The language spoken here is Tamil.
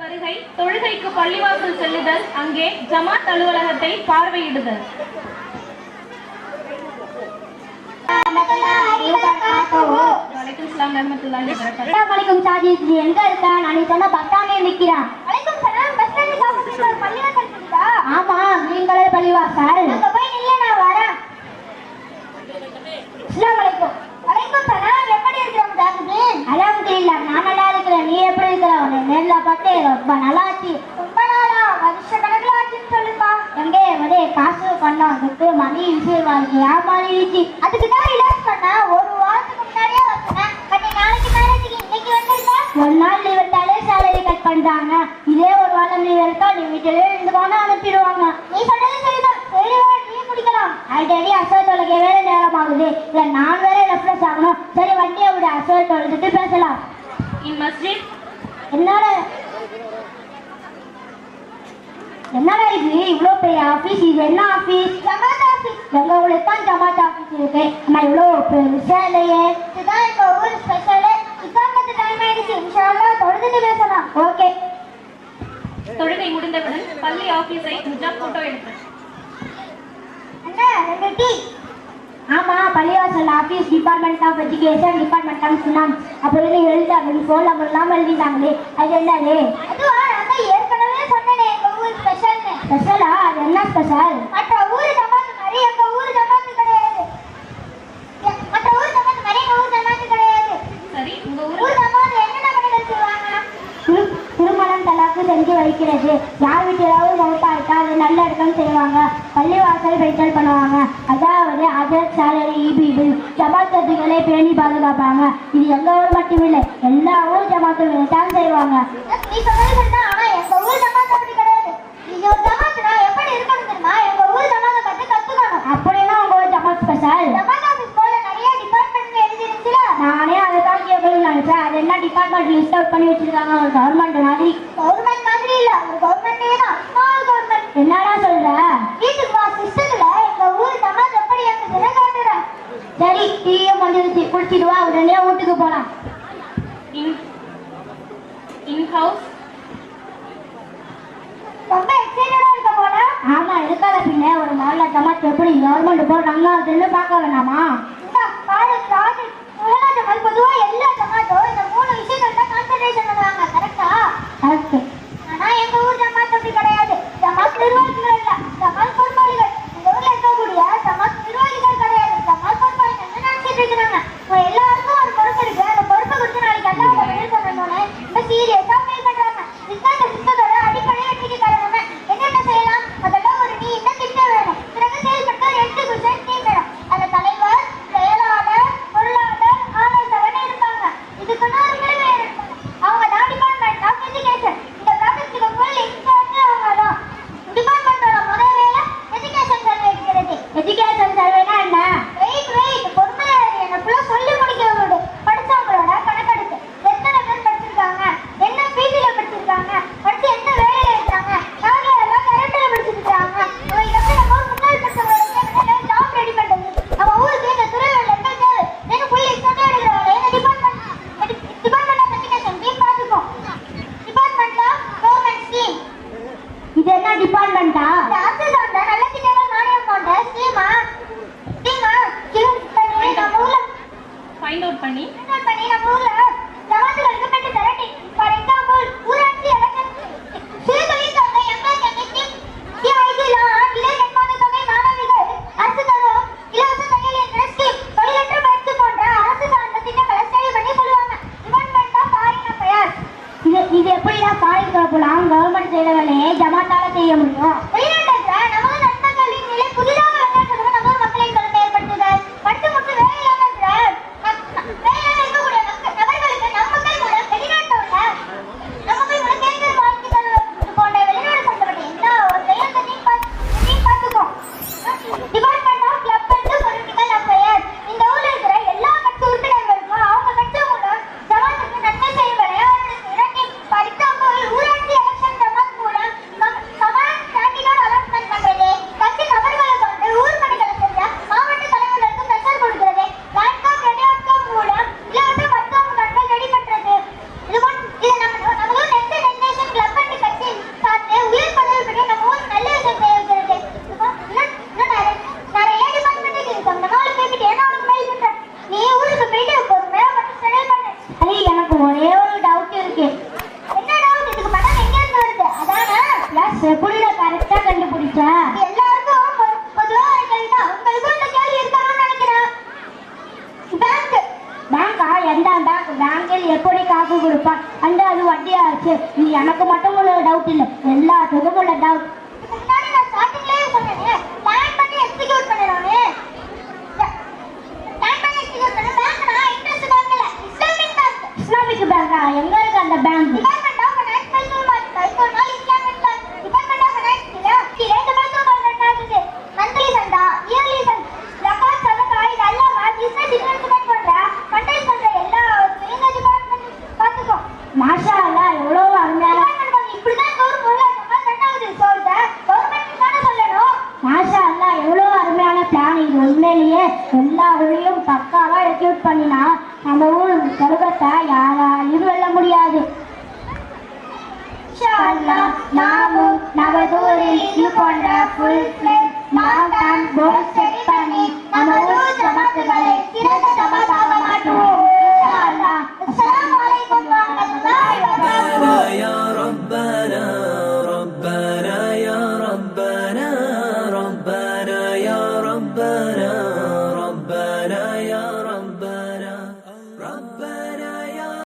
வருகை தொழுகைக்கு பள்ளிவாசல் செல்லுதல் அங்கே ஜமாத் அலுவலகத்தை பார்வையிடுதல். அஸ்ஸலாமலைக்கும் சாஜித் எங்க இருக்க நான் சொன்ன ஸ்டாண்டே நிக்கிறேன் பஸ் ஆமா நீங்களே பள்ளிவாசல் அங்க போய் நில்ல நான் வரேன் அஸ்ஸலாமலைக்கும் வலைக்கும் சலாம் எப்படி இருக்கீங்க ஜாகிதீன் அல்ஹம்துலில்லாஹ் நான் நல்லா இருக்கிறேன் நீ எப்படி இருக்கிற உன்னை நேர்ல பார்த்து ரொம்ப நல்லா ஆச்சு ரொம்ப நாளா வருஷ கணக்குல ஆச்சுன்னு சொல்லுப்பா. எங்க? வந்து காசு பண்ணோம் அதுக்கு மணி விஷயம் வாழ்க்கை ஏமாறிடுச்சு. அதுக்கு தான் ரிலாக்ஸ் பண்ணா ஒரு வாரத்துக்கு முன்னாடியே வந்தேன் பட் நாளைக்கு மேரேஜுக்கு இன்னைக்கு வந்திருக்கா ஒரு நாள் லீவ் எடுத்தாலே சேலரி கட் பண்றாங்க இதே ஒரு வாரம் லீவ் எடுத்தா நீ வீட்டிலே இருந்துக்கோன்னு அனுப்பிடுவாங்க. நீ சொல்றது சரிதான். சரி வா நீ குடிக்கலாம். ஆல்ரெடி அசோல் தொலைக்க வேற நேரம் ஆகுது? இல்ல நான் இன் மஸ்ஜித். என்னோட? என்னடா இது? இவ்வளோ பெரிய ஆஃபீஸ் இது என்ன ஆஃபீஸ் ஜமாத் ஆஃபீஸ் எங்க ஊருக்கு தான் ஜமாத் ஆஃபீஸ் இருக்கு. ஆனா இவ்வளோ பெருசா இல்லையே இதுதான் எங்க ஊர் ஸ்பெஷல் இக்காமத்து டைம் ஆயிடுச்சு. இன்ஷால்லா தொடர்ந்து பேசலாம். ஓகே தொழுகை முடிந்தவுடன் பள்ளி ஆபீஸை முஜாப் போட்டோ எடுத்தல் அண்ணா ரெண்டு டீ? ஆமா. பள்ளிவாசல் office department of education department of finance அப்படின்னு எழுதாங்க ஃபோன் நம்பர் இல்லாம எழுதிட்டாங்களே. அது என்னது? அதுவா? ஏற்கனவே சொன்னேனே ஸ்பெஷல்னு ஸ்பெஷலா அது என்ன ஸ்பெஷல் மற்ற ஊர் ஜமாத்து மாதிரி எங்க ஊர் ஜமாத்து கிடையாது எ- மற்ற ஊர் ஜமாத்து மாதிரி எங்க ஊர் ஜமாத்து கிடையாது சரி உங்க ஊர் ஊர் ஜமாத்து என்னென்ன பணிகள் செய்வாங்க திரு- திருமணம் தலாக்கு செஞ்சு வைக்கிறது யார் வீட்டிலாவது மௌத்தாயிட்டா அது நல்ல இடத்துல செய்வாங்க பள்ளிவாசல் வைத்தல் பண்ணுவாங்க. அதாவது அதர் சேலரி இபி பில் ஜமாத்துகளை பேணி பாதுகாப்பாங்க. இது எங்க ஊர் மட்டும் இல்லை எல்லா ஊர் ஜமாத்துகளை தான் செய்வாங்க. நீ சொன்னது சரிதான் ஆனா எங்க ஊர் ஜமாத் அப்படி கிடையாது. இது ஒரு ஜமாத்னா எப்படி இருக்கணும் தெரியுமா? எங்க ஊர் ஜமாத்தை பத்தி கத்துக்கணும். அப்படின்னா உங்க ஊர் ஜமாத் ஸ்பெஷல் ஜமாத் ஆபீஸ் போல நிறைய டிபார்ட்மெண்ட் எழுதி இருந்துச்சுல நானே அதை தான் கேட்கணும்னு நினைச்சேன். அது என்ன டிபார்ட்மெண்ட் லிஸ்ட் அவுட் பண்ணி வச்சிருக்காங்க? ஒரு கவர்மெண்ட் மாதிரி. கவர்மெண்ட் மாதிரி இல்ல ஒரு கவர்மெண்டே தான். என்னடா சொல்ற? வீட்டுக்கு வா சிஸ்டத்துல எங்க ஊர் ஜமாத் எப்படி இருக்குதுன்னு காட்டுறேன் சரி டீயும் வந்துருச்சு குடிச்சிட்டு வா. உடனே வீட்டுக்கு போலாம். இன் ஹவுஸ் ரொம்ப எக்ஸைட்டடா இருக்க போல. ஆமா இருக்காத பின்ன. ஒரு ஜமாத் எப்படி கவர்மெண்ட் போடுறாங்க அதுன்னு பார்க்க வேணாமா? பாரு முகலா ஜமாத் பொதுவா எல்லா ஜமாத்தும் இந்த மூணு விஷயங்கள் தான் கான்சென்ட்ரேஷன் பண்ணுவாங்க கரெக்டா கரெக்ட் ஆனா எங்க ஊர் ஜமாத் அப்படி கிடையாது ஜமாத் நிர்வாகிகள் இல்ல ஜமாத் பொறுப்பாளிகள் இந்த ஊர்ல இருக்கக்கூடிய ஜமாத் நிர்வாகிகள் கிடையாது ஜமாத் பொறுப்பாளிகள் நினைச்சிட்டு இருக்கிறாங்க உங்க எல்லாருக்கும் ஒரு பொறுப்பு இருக்கு அந்த பொறுப்பை குறித்து நாளைக்கு அல்லாஹ் பதில் சொல்லணும்னு ரொம்ப சீரியஸா ஃபீல் பண்றாங்க இதுதான் இந்த சிஸ்டத்தோட அடிப்படை வெற்றிக்கு காரணமே என்னென்ன செய்யலாம் முதல்ல ஒரு நீ என்ன திட்டம் வேணும் பிறகு செயல்பட்ட ரெண்டு குஷன் டீம் வேணும் அந்த தலைவர் செயலாளர் பொருளாளர் ஆலோசகர் இருப்பாங்க இதுக்குன்னு ஒரு குழு வேணும் அவங்க தான் டிபார்ட்மெண்ட் ஆஃப் எஜுகேஷன் இந்த ப்ராஜெக்ட்டுக்கு ஃபுல் இன்சார்ஜ் அவங்க தான் டிபார்ட்மெண்டோட முதல் வேலை எஜுகேஷன் சர்வே எடுக்கிறது எஜுகேஷன் சர்வேனா என்ன வெயிட் வெயிட் பொறுமையா இரு, எனக்கு ஃபுல்லா சொல்லி முடிக்க விடு படிச்சவங்களோட கணக்கெடுப்பு எத்தனை பேர் படிச்சிருக்காங்க என்ன பிஜில படிச்சிருக்காங்க படிச்சு என்ன வேலையில இருக்காங்க யார் யாரெல்லாம் கரண்ட்ல படிச்சிருக்காங்க அவங்க எப்படி நம்ம ஊர் முன்னாள் படிச்சவங்களோட ஜாப் ரெடி பண்றது நம்ம ஊருக்கு இந்த துறையோட என்ன தேவை என்ன புள்ளி சொன்ன எடுக்கிறவங்க என்ன department department of education team பார்த்துக்கோ டிபார்ட்மெண்ட் ஆஃப் கவர்மெண்ட் ஸ்கீம் இது என்ன கவர்மெண்ட் ஜமாத்தால செய்ய முடியும். எப்படிடா கரெக்டா கண்டுபிடிச்ச? எல்லாருக்கும் பேங்கா எந்த பேங்க் பேங்கில் எப்படி காசு கொடுப்பான்? அந்த அது வட்டியா இருக்கு எனக்கு மட்டும் உள்ள டவுட் இல்லை. எல்லாத்துக்கும் உள்ள டவுட் எல்லா இதுலையும் பக்காவா எக்யூட் பண்ணினா நம்ம ஊர் கருகத்தை யாராலையும் வெல்ல முடியாது. நாமும் நமதூரில் போன்ற ஃபுல் மாவட்டம் போல் செட் பண்ணி நம்ம